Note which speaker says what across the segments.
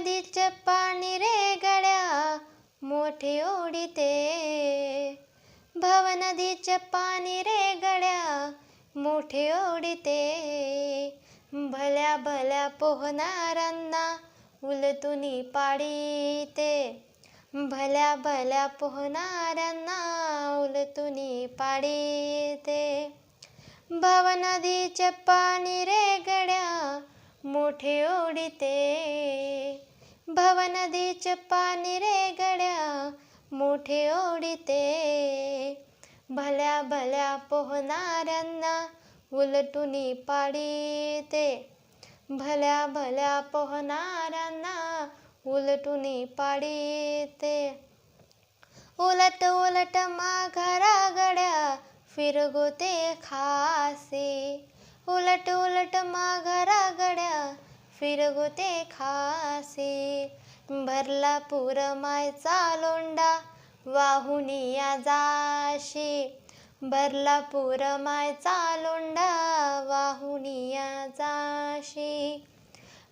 Speaker 1: नदीच पाणी रे गड्या मोठे ओढीते. भव नदीच पाणी रे गड्या मोठे ओढीते. भल्या भल्या पोहणाऱ्यांना उलतुनी पाडीते. भल्या भल्या पोहणाऱ्यांना उलतुनी पाडीते. भव नदीचे पाणी रे गड्या मोठे ओढीते. भव नदीचे पाणी रे गड्या मोठे ओढिते. भल्या भल्या पोहणाऱ्यांना उलटुनी पाडीते. भल्या भल्या पोहणाऱ्यांना उलटुनी पाडीते. उलट उलट माघारा गड्या फिरगोते खासे. उलट उलट माघारा गड्या फिरगुते खासे. भरला पूर मायचा लोंडा वाहुनिया जाशी. भरला पूर मायचा लोंडा वाहुनिया जाशी.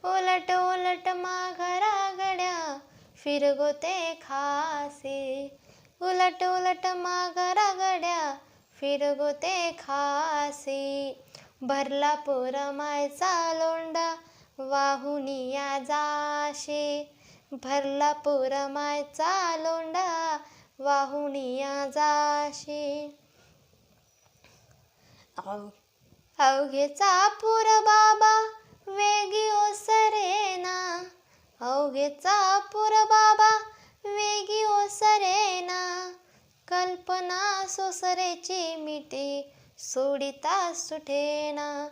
Speaker 1: उलट उलट माघरा गड्या फिरगोते खासे. उलट उलट माघरा गड्या फिरगोते खासे. भरला पूर मायचा लोंडा वाहुनिया जाशे. भरला पूर मायचा लोंडा वाहुनिया जाशे. अवघेचा पुर बाबा वेगी ओसरेना अवघेचा पुर बाबा वेगी ओसरेना कल्पना सोसरेची मिठी सोडिता सुठेना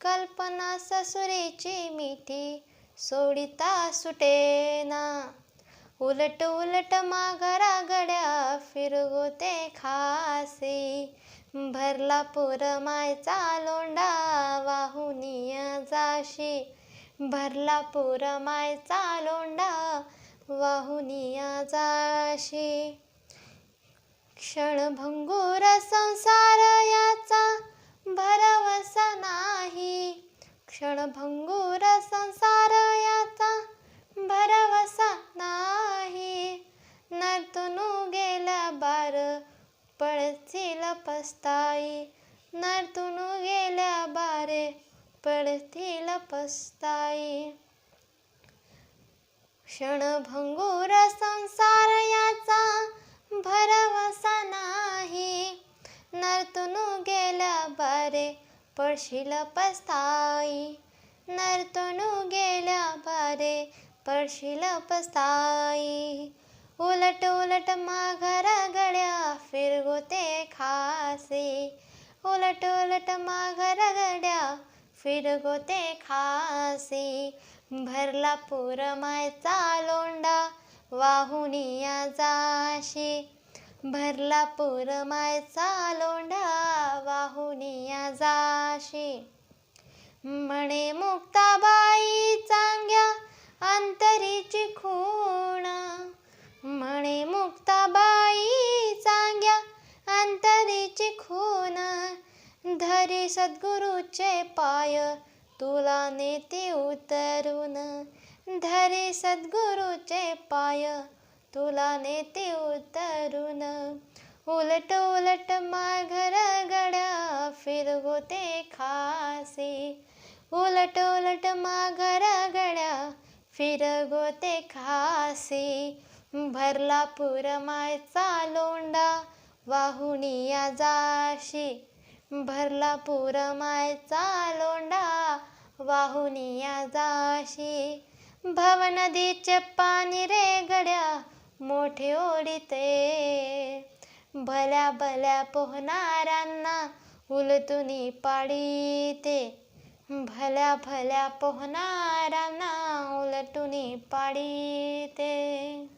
Speaker 1: कल्पना ससुरीची मिठी सोडिता सुटेना उलट उलट माघारा गड्या फिरगोते खासी. भरला पूर मायचा लोंडा वाहुनिया जाशी. भरला पूर मायचा लोंडा वाहुनिया जाशी. क्षणभंगूर संसार याचा भरावर भंगूर संसार याचा भरवसा नाही. नर्तनू गेल्या बार पळतील पस्ताई. नर्तनू गेल्या बारे पळतील पस्ताई. क्षणभंगूर संसार याचा भरवसा नाही. नर्तनू गेल्या बारे पळशील पस्ताई. नर्तनू गेल्या पारे पडशील पस्ताई. उलट उलट माघारा गड्या फिरगोते खासे. उलट उलट माघारा गड्या फिरगोते खासे. भरला पूर मायचा लोंडा वाहुनिया जाशी. भरला पूर मायचा लोंडा वाहुनिया जाशी. म्हणे मुक्ताबाई चांग्या अंतरीची खूण. म्हणे मुक्ताबाई चांग्या अंतरीची खून धरी सद्गुरूचे पाय तुला नेते उतरून. धरी सद्गुरूचे पाय तुला नेते उतरून. उलट उलट माघर गड्या फिरगोते खासे. उलट उलट माघर गड्या फिरगोते खासे. भरला पुरमायचा लोंडा वाहुनिया जाशी. भरला पुरमायचा लोंडा वाहुनिया जाशी. भवनदीचे पाणी रे गड्या मोठे ओढीते. भल्या भल्या पोहणाऱ्यांना उलतुनी पाडीते. भल्या भल्या पोहणाऱ्यांना उलटुनी पाडीते.